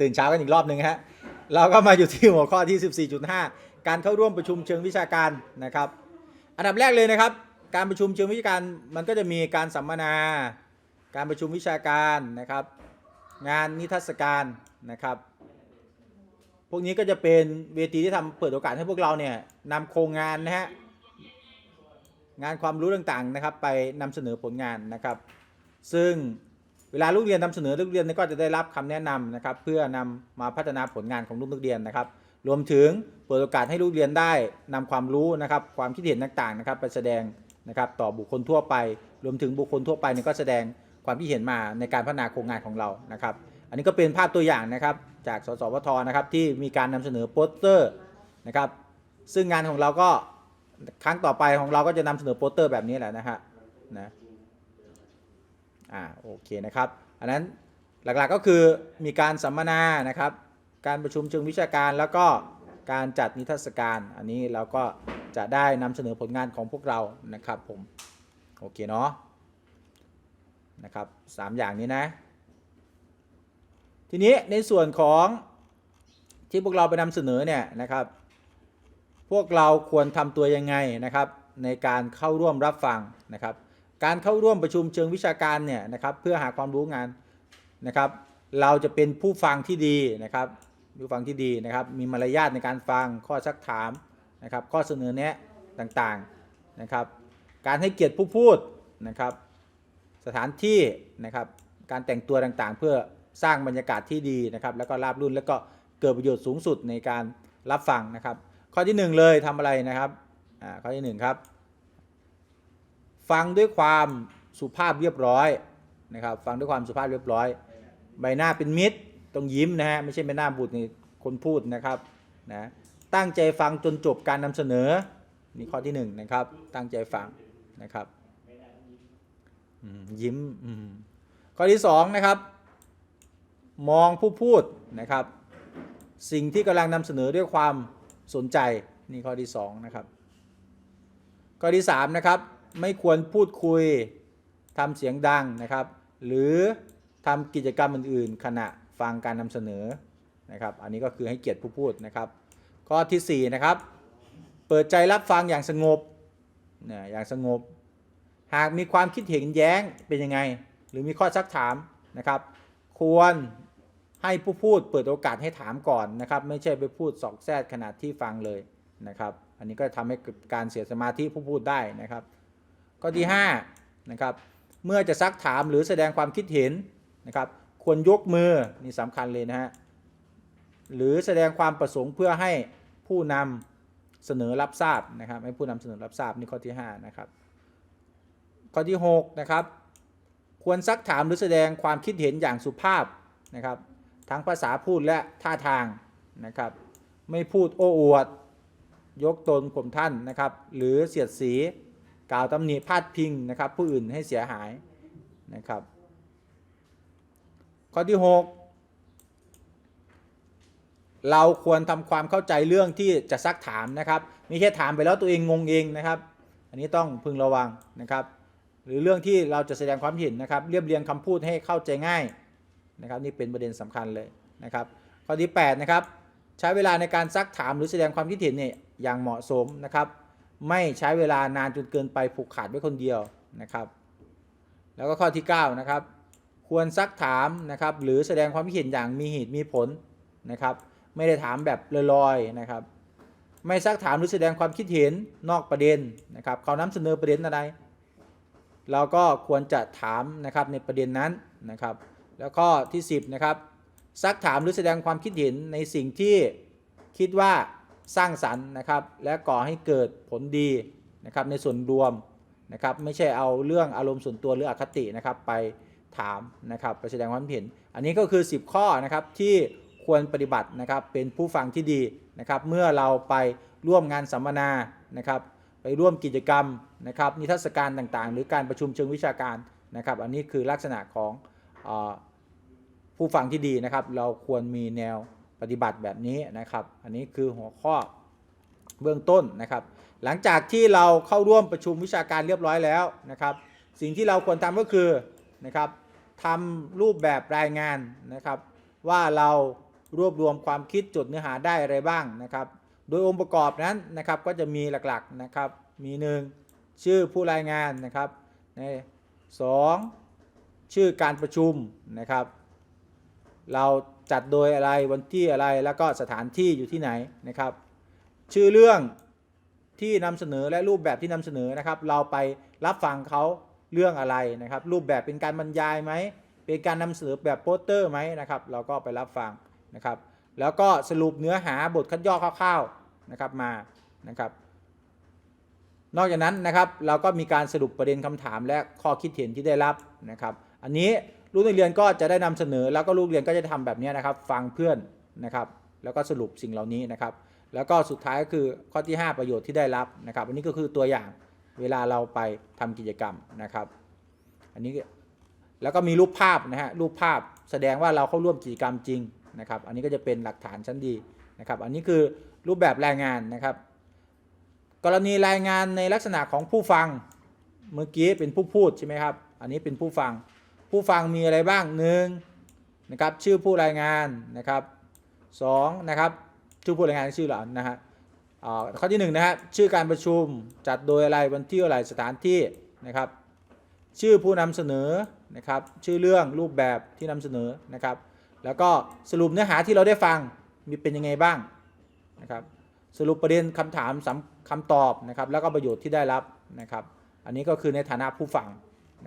ตื่นเช้ากันอีกรอบหนึ่งฮะเราก็มาอยู่ที่หัวข้อที่ 14.5 การเข้าร่วมประชุมเชิงวิชาการนะครับ อันดับแรกเลยนะครับ การประชุมเชิงวิชาการมันก็จะมีการสัมมนา การประชุมวิชาการนะครับ งานนิทรรศการนะครับ พวกนี้ก็จะเป็นเวทีที่ทำเปิดโอกาสให้พวกเราเนี่ยนำโครงงานนะฮะงานความรู้ต่างๆนะครับ ไปนำเสนอผลงานนะครับ ซึ่ง เวลาลูกเรียนนำเสนอลูกเรียนก็จะได้รับคำแนะนำนะครับเพื่อนำมาพัฒนาผลงานของลูกนักเรียนนะครับ รวมถึงเปิดโอกาสให้ลูกเรียนได้นำความรู้นะครับความคิดเห็นต่างๆนะครับไปแสดงนะครับต่อบุคคลทั่วไป รวมถึงบุคคลทั่วไปเนี่ยก็แสดงความคิดเห็นมาในการพัฒนาโครงงานของเรานะครับ อันนี้ก็เป็นภาพตัวอย่างนะครับจากสสวทนะครับที่มีการนำเสนอโปสเตอร์นะครับซึ่งงานของเราก็ครั้งต่อไปของเราก็จะนำเสนอโปสเตอร์แบบนี้แหละนะฮะนะ อ่าโอเคนะครับ อันนั้นหลักๆก็คือมีการสัมมนานะครับ การประชุมเชิงวิชาการแล้วก็การจัดนิทรรศการ อันนี้เราก็จะได้นำเสนอผลงานของพวกเรานะครับผมโอเคเนาะนะครับสามอย่างนี้นะ ทีนี้ในส่วนของที่พวกเราไปนำเสนอเนี่ยนะครับ พวกเราควรทำตัวยังไงนะครับ ในการเข้าร่วมรับฟังนะครับ การเข้าร่วมประชุมเชิงวิชาการเนี่ยนะครับเพื่อหาความรู้งานนะครับ เราจะเป็นผู้ฟังที่ดีนะครับผู้ฟังที่ดีนะครับ มีมารยาทในการฟังข้อซักถามนะครับ ข้อเสนอแนะต่างๆนะครับ การให้เกียรติผู้พูดนะครับ สถานที่นะครับ การแต่งตัวต่างๆ เพื่อสร้างบรรยากาศที่ดีนะครับ แล้วก็ราบรื่นแล้วก็เกิดประโยชน์สูงสุดในการรับฟังนะครับ ข้อที่หนึ่งเลยทำอะไรนะครับอ่าข้อที่หนึ่งครับ ฟังด้วยความสุภาพเรียบร้อยนะครับ ฟังด้วยความสุภาพเรียบร้อย ใบหน้าเป็นมิตรต้องยิ้มนะฮะไม่ใช่ใบหน้าบุตรนี่คนพูดนะครับนะตั้งใจฟังจนจบการนำเสนอนี่ข้อที่หนึ่งนะครับ ตั้งใจฟังนะครับยิ้มอืมข้อที่สองนะครับ มองผู้พูดนะครับ สิ่งที่กำลังนำเสนอด้วยความสนใจนี่ข้อที่สองนะครับข้อที่สามนะครับ ไม่ควรพูดคุยทำเสียงดังนะครับ หรือทำกิจกรรมอื่น ๆ ขณะฟังการนำเสนอนะครับ อันนี้ก็คือให้เกียรติผู้พูดนะครับ ข้อที่สี่นะครับ เปิดใจรับฟังอย่างสงบนี่ยอย่างสงบ หากมีความคิดเห็นแย้งเป็นยังไง หรือมีข้อซักถามนะครับ ควรให้ผู้พูดเปิดโอกาสให้ถามก่อนนะครับ ไม่ใช่ไปพูดสอกแซดขณะที่ฟังเลยนะครับ อันนี้ก็ทำให้เกิดการเสียสมาธิผู้พูดได้นะครับ ข้อที่5นะครับเมื่อจะซักถามหรือแสดงความคิดเห็นนะครับควรยกมือนี่สำคัญเลยนะฮะหรือแสดงความประสงค์เพื่อให้ผู้นำเสนอรับทราบนะครับให้ผู้นำเสนอรับทราบนี่ข้อที่5นะครับข้อที่6นะครับควรซักถามหรือแสดงความคิดเห็นอย่างสุภาพนะครับทั้งภาษาพูดและท่าทางนะครับไม่พูดโอ้อวด ยกตนข่มท่านนะครับหรือเสียดสี กล่าวตำหนิพาดพิงนะครับผู้อื่นให้เสียหายนะครับ ข้อที่ 6 เราควรทำความเข้าใจเรื่องที่จะซักถามนะครับไม่ใช่ถามไปแล้วตัวเองงงเองนะครับ อันนี้ต้องพึงระวังนะครับ หรือเรื่องที่เราจะแสดงความเห็นนะครับ เรียบเรียงคำพูดให้เข้าใจง่ายนะครับ นี่เป็นประเด็นสำคัญเลยนะครับ ข้อที่8นะครับใช้เวลาในการซักถามหรือแสดงความคิดเห็นเนี่ยอย่างเหมาะสมนะครับ ไม่ใช้เวลานานจนเกินไปผูกขาดไว้คนเดียวนะครับ แล้วก็ข้อที่ 9 นะครับ ควรซักถามนะครับ หรือแสดงความคิดเห็นอย่างมีเหตุมีผลนะครับ ไม่ได้ถามแบบลอยๆนะครับ ไม่ซักถามหรือแสดงความคิดเห็นนอกประเด็นนะครับเขานำเสนอประเด็นอะไร เราก็ควรจะถามนะครับในประเด็นนั้นนะครับ แล้วก็ที่ 10นะครับซักถามหรือแสดงความคิดเห็นในสิ่งที่คิดว่า สร้างสรรค์นะครับและก่อให้เกิดผลดีนะครับในส่วนรวมนะครับไม่ใช่เอาเรื่องอารมณ์ส่วนตัวหรืออคตินะครับไปถามนะครับไปแสดงความเห็น อันนี้ก็คือ 10 ข้อนะครับที่ควรปฏิบัตินะครับเป็นผู้ฟังที่ดีนะครับเมื่อเราไปร่วมงานสัมมนานะครับไปร่วมกิจกรรมนะครับนิทรรศการต่างๆ หรือการประชุมเชิงวิชาการนะครับ อันนี้คือลักษณะของอผู้ฟังที่ดีนะครับ เราควรมีแนว ปฏิบัติแบบนี้นะครับ อันนี้คือหัวข้อเบื้องต้นนะครับ หลังจากที่เราเข้าร่วมประชุมวิชาการเรียบร้อยแล้วนะครับ สิ่งที่เราควรทำก็คือนะครับทำรูปแบบรายงานนะครับ ว่าเรารวบรวมความคิดจดเนื้อหาได้อะไรบ้างนะครับ โดยองค์ประกอบนั้นนะครับก็จะมีหลักๆนะครับ มีหนึ่งชื่อผู้รายงานนะครับในสองชื่อการประชุมนะครับ เราจัดโดยอะไรวันที่อะไรแล้วก็สถานที่อยู่ที่ไหนนะครับ ชื่อเรื่องที่นำเสนอและรูปแบบที่นำเสนอนะครับ เราไปรับฟังเขาเรื่องอะไรนะครับ รูปแบบเป็นการบรรยายไหมเป็นการนำเสนอแบบโปสเตอร์ไหมนะครับ เราก็ไปรับฟังนะครับ แล้วก็สรุปเนื้อหาบทคัดย่อคร่าวๆนะครับมานะครับ นอกจากนั้นนะครับเราก็มีการสรุปประเด็นคำถามและข้อคิดเห็นที่ได้รับนะครับ อันนี้ ลูกนักเรียนก็จะได้นำเสนอ แล้วก็ลูกเรียนก็จะทำแบบนี้นะครับ ฟังเพื่อนนะครับ แล้วก็สรุปสิ่งเหล่านี้นะครับ แล้วก็สุดท้ายก็คือข้อที่ 5 ประโยชน์ที่ได้รับนะครับอันนี้ก็คือตัวอย่างเวลาเราไปทำกิจกรรมนะครับ อันนี้แล้วก็มีรูปภาพนะฮะรูปภาพแสดงว่าเราเข้าร่วมกิจกรรมจริงนะครับ อันนี้ก็จะเป็นหลักฐานชั้นดีนะครับ อันนี้คือรูปแบบรายงานนะครับ กรณีรายงานในลักษณะของผู้ฟังเมื่อกี้เป็นผู้พูดใช่ไหมครับ อันนี้เป็นผู้ฟัง ผู้ฟังมีอะไรบ้างหนึ่งนะครับชื่อผู้รายงานนะครับสองนะครับชื่อผู้รายงานชื่อหลานะฮะข้อที่หนึ่งนะฮะชื่อการประชุมจัดโดยอะไรวันที่อะไรสถานที่นะครับ ชื่อผู้นำเสนอนะครับชื่อเรื่องรูปแบบที่นำเสนอนะครับ แล้วก็สรุปเนื้อหาที่เราได้ฟังมีเป็นยังไงบ้างนะครับสรุปประเด็นคำถามสำคำตอบนะครับแล้วก็ประโยชน์ที่ได้รับนะครับ อันนี้ก็คือในฐานะผู้ฟัง